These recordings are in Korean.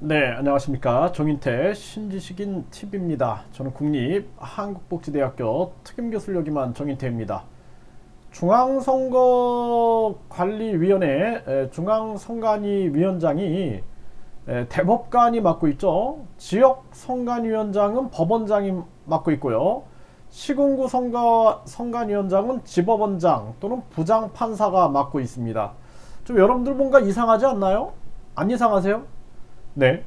네, 안녕하십니까. 정인태 신지식인 TV입니다. 저는 국립 한국복지대학교 특임교수를 역임한 정인태입니다. 중앙선거관리위원회 에, 중앙선관위 위원장이 에, 대법관이 맡고 있죠. 지역선관위원장은 법원장이 맡고 있고요. 시군구 선거 선관위원장은 지법원장 또는 부장판사가 맡고 있습니다. 좀 여러분들 뭔가 이상하지 않나요? 안 이상하세요? 네.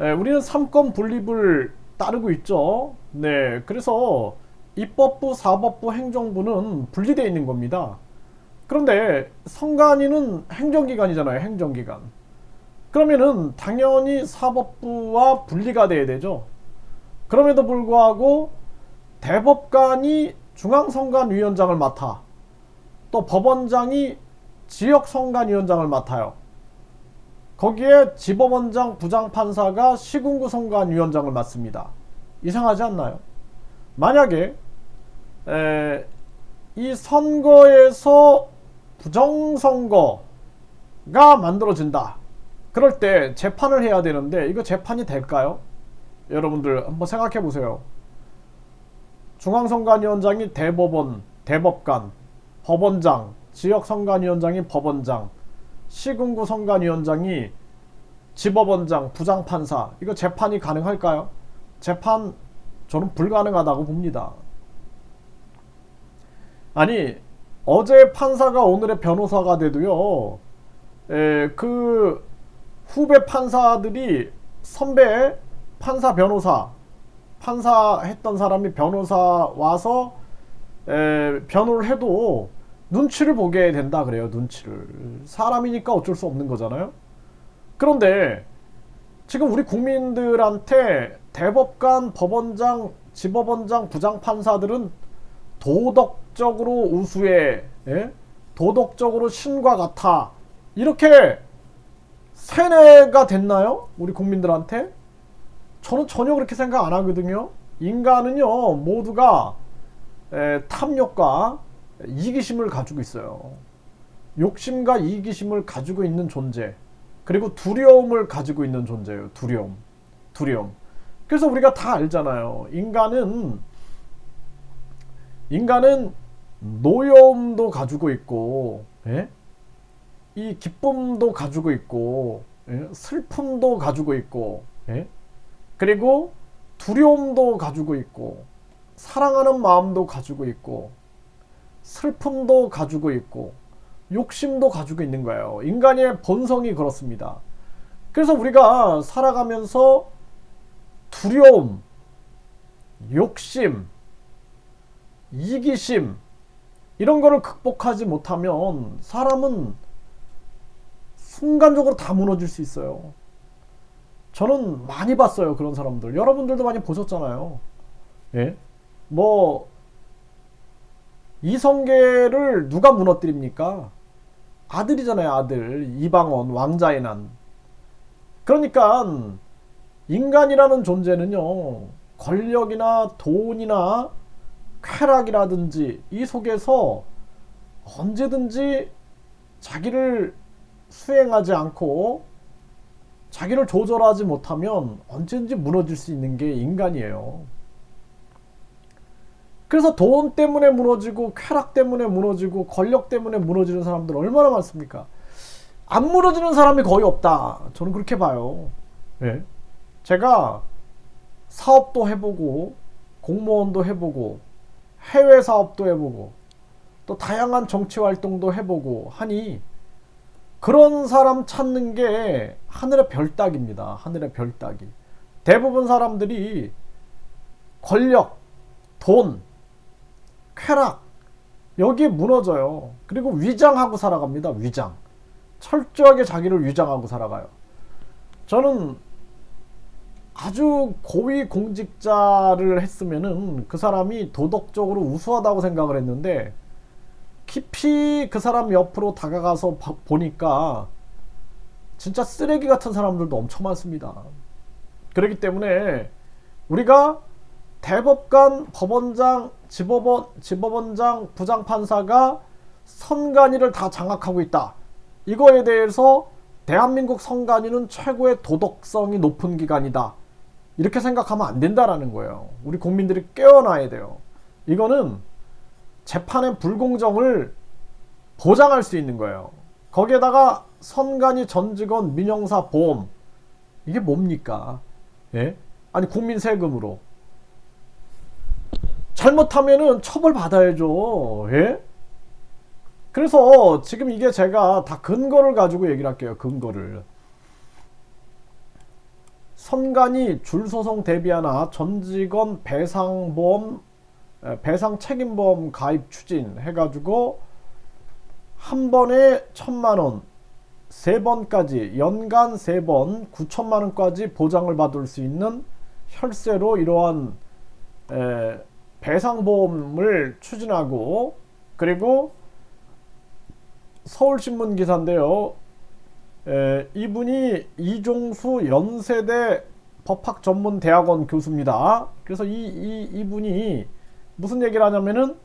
에, 우리는 삼권 분립을 따르고 있죠. 네. 그래서 입법부, 사법부, 행정부는 분리되어 있는 겁니다. 그런데 선관위는 행정기관이잖아요. 행정기관. 그러면은 당연히 사법부와 분리가 돼야 되죠. 그럼에도 불구하고 대법관이 중앙선관위원장을 맡아 또 법원장이 지역선관위원장을 맡아요. 거기에 지법원장 부장판사가 시군구 선관위원장을 맡습니다. 이상하지 않나요? 만약에 에, 이 선거에서 부정선거가 만들어진다. 그럴 때 재판을 해야 되는데 이거 재판이 될까요? 여러분들 한번 생각해 보세요. 중앙선관위원장이 대법원, 대법관, 법원장, 지역선관위원장이 법원장, 시군구 선관위원장이 지법원장, 부장판사 이거 재판이 가능할까요? 재판 저는 불가능하다고 봅니다. 아니 어제 판사가 오늘의 변호사가 돼도요. 에, 그 후배 판사들이 선배 판사 변호사 판사 했던 사람이 변호사 와서 에, 변호를 해도 눈치를 보게 된다 그래요. 눈치를. 사람이니까 어쩔 수 없는 거잖아요. 그런데 지금 우리 국민들한테 대법관, 법원장, 지법원장, 부장판사들은 도덕적으로 우수해, 예? 도덕적으로 신과 같아. 이렇게 세뇌가 됐나요? 우리 국민들한테? 저는 전혀 그렇게 생각 안 하거든요. 인간은요, 모두가 에, 탐욕과 이기심을 가지고 있어요. 욕심과 이기심을 가지고 있는 존재. 그리고 두려움을 가지고 있는 존재예요. 두려움. 두려움. 그래서 우리가 다 알잖아요. 인간은 인간은 노여움도 가지고 있고, 예? 이 기쁨도 가지고 있고, 예? 슬픔도 가지고 있고, 예? 그리고 두려움도 가지고 있고, 사랑하는 마음도 가지고 있고, 슬픔도 가지고 있고 욕심도 가지고 있는 거예요. 인간의 본성이 그렇습니다. 그래서 우리가 살아가면서 두려움, 욕심, 이기심 이런 거를 극복하지 못하면 사람은 순간적으로 다 무너질 수 있어요. 저는 많이 봤어요. 그런 사람들. 여러분들도 많이 보셨잖아요. 예? 뭐 이성계를 누가 무너뜨립니까? 아들이잖아요, 아들. 이방원, 왕자의 난. 그러니까 인간이라는 존재는요, 권력이나 돈이나 쾌락이라든지 이 속에서 언제든지 자기를 수행하지 않고 자기를 조절하지 못하면 언제든지 무너질 수 있는 게 인간이에요. 그래서 돈 때문에 무너지고 쾌락 때문에 무너지고 권력 때문에 무너지는 사람들 얼마나 많습니까? 안 무너지는 사람이 거의 없다. 저는 그렇게 봐요. 예. 제가 사업도 해보고 공무원도 해보고 해외 사업도 해보고 또 다양한 정치 활동도 해보고 하니 그런 사람 찾는 게 하늘의 별따기입니다. 하늘의 별따기. 대부분 사람들이 권력, 돈, 쾌락 여기에 무너져요. 그리고 위장하고 살아갑니다. 위장. 철저하게 자기를 위장하고 살아가요. 저는 아주 고위 공직자를 했으면은 그 사람이 도덕적으로 우수하다고 생각을 했는데 깊이 그 사람 옆으로 다가가서 봐- 보니까 진짜 쓰레기 같은 사람들도 엄청 많습니다. 그렇기 때문에 우리가 대법관, 법원장, 지법원, 지법원장, 부장판사가 선관위를 다 장악하고 있다. 이거에 대해서 대한민국 선관위는 최고의 도덕성이 높은 기관이다. 이렇게 생각하면 안 된다라는 거예요. 우리 국민들이 깨어나야 돼요. 이거는 재판의 불공정을 보장할 수 있는 거예요. 거기에다가 선관위 전 직원 민영사 보험 이게 뭡니까? 예? 아니 국민 세금으로 잘못하면은 처벌 받아야죠. 예? 그래서 지금 이게 제가 다 근거를 가지고 얘기를 할게요. 근거를. 선관위 줄소송 대비하나 전 직원 배상보험 에, 배상 책임보험 가입 추진 해가지고 한 번에 천만 원, 세 번까지 연간 세번 9천만 원까지 보장을 받을 수 있는 혈세로 이러한 에, 배상보험을 추진하고 그리고 서울신문 기사인데요. 에, 이분이 이종수 연세대 법학전문대학원 교수입니다. 그래서 이, 이, 이분이 무슨 얘기를 하냐면은,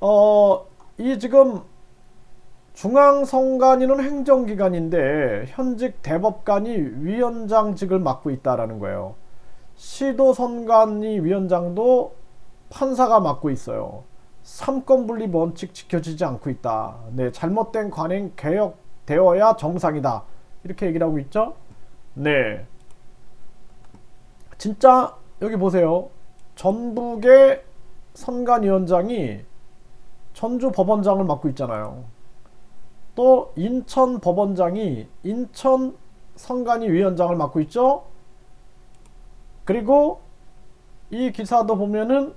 어, 이 지금 중앙선관위는 행정기관인데, 현직 대법관이 위원장직을 맡고 있다라는 거예요. 시도선관위 위원장도 판사가 맡고 있어요. 삼권 분리 원칙 지켜지지 않고 있다. 네, 잘못된 관행 개혁되어야 정상이다. 이렇게 얘기를 하고 있죠. 네. 진짜 여기 보세요. 전북의 선관위원장이 전주 법원장을 맡고 있잖아요. 또 인천 법원장이 인천 선관위 위원장을 맡고 있죠. 그리고 이 기사도 보면은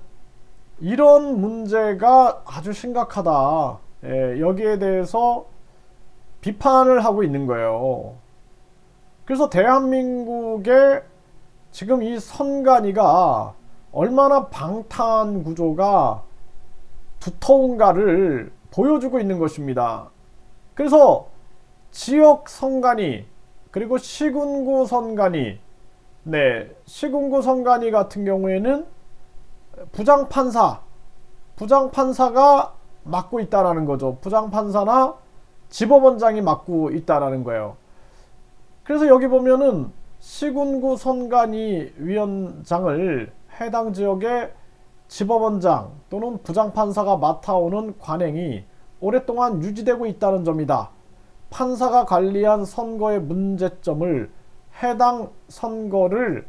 이런 문제가 아주 심각하다. 예, 여기에 대해서 비판을 하고 있는 거예요. 그래서 대한민국의 지금 이 선관위가 얼마나 방탄 구조가 두터운가를 보여주고 있는 것입니다. 그래서 지역 선관위 그리고 시군구 선관위 네 시군구 선관위 같은 경우에는 부장 판사, 부장 판사가 맡고 있다라는 거죠. 부장 판사나 지법원장이 맡고 있다라는 거예요. 그래서 여기 보면은 시군구 선관위 위원장을 해당 지역의 지법원장 또는 부장판사가 맡아오는 관행이 오랫동안 유지되고 있다는 점이다. 판사가 관리한 선거의 문제점을 해당 선거를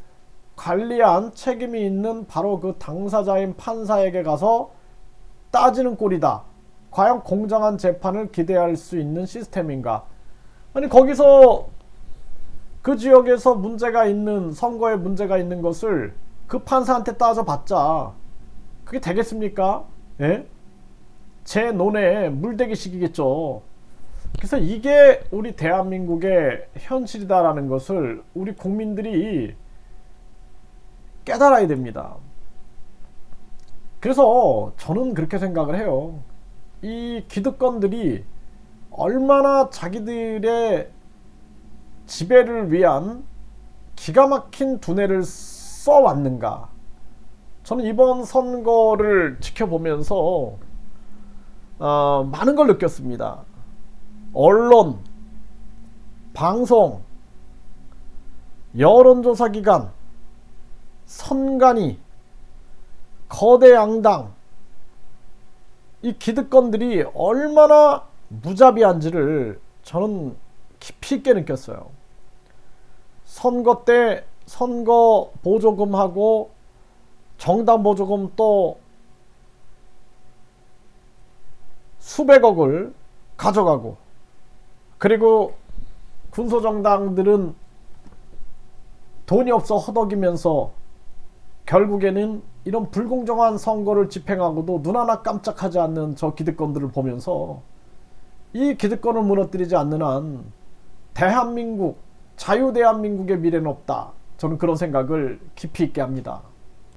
관리한 책임이 있는 바로 그 당사자인 판사에게 가서 따지는 꼴이다. 과연 공정한 재판을 기대할 수 있는 시스템인가? 아니 거기서 그 지역에서 문제가 있는 선거에 문제가 있는 것을 그 판사한테 따져봤자 그게 되겠습니까? 예? 제 논에 물대기식이겠죠. 그래서 이게 우리 대한민국의 현실이다라는 것을 우리 국민들이 깨달아야 됩니다. 그래서 저는 그렇게 생각을 해요. 이 기득권들이 얼마나 자기들의 지배를 위한 기가 막힌 두뇌를 써왔는가. 저는 이번 선거를 지켜보면서 어, 많은 걸 느꼈습니다. 언론, 방송, 여론조사 기관, 선관위, 거대 양당, 이 기득권들이 얼마나 무자비한지를 저는 깊이 있게 느꼈어요. 선거 때 선거 보조금하고 정당 보조금 또 수백억을 가져가고 그리고 군소정당들은 돈이 없어 허덕이면서 결국에는 이런 불공정한 선거를 집행하고도 눈 하나 깜짝하지 않는 저 기득권들을 보면서 이 기득권을 무너뜨리지 않는 한 대한민국, 자유 대한민국의 미래는 없다. 저는 그런 생각을 깊이 있게 합니다.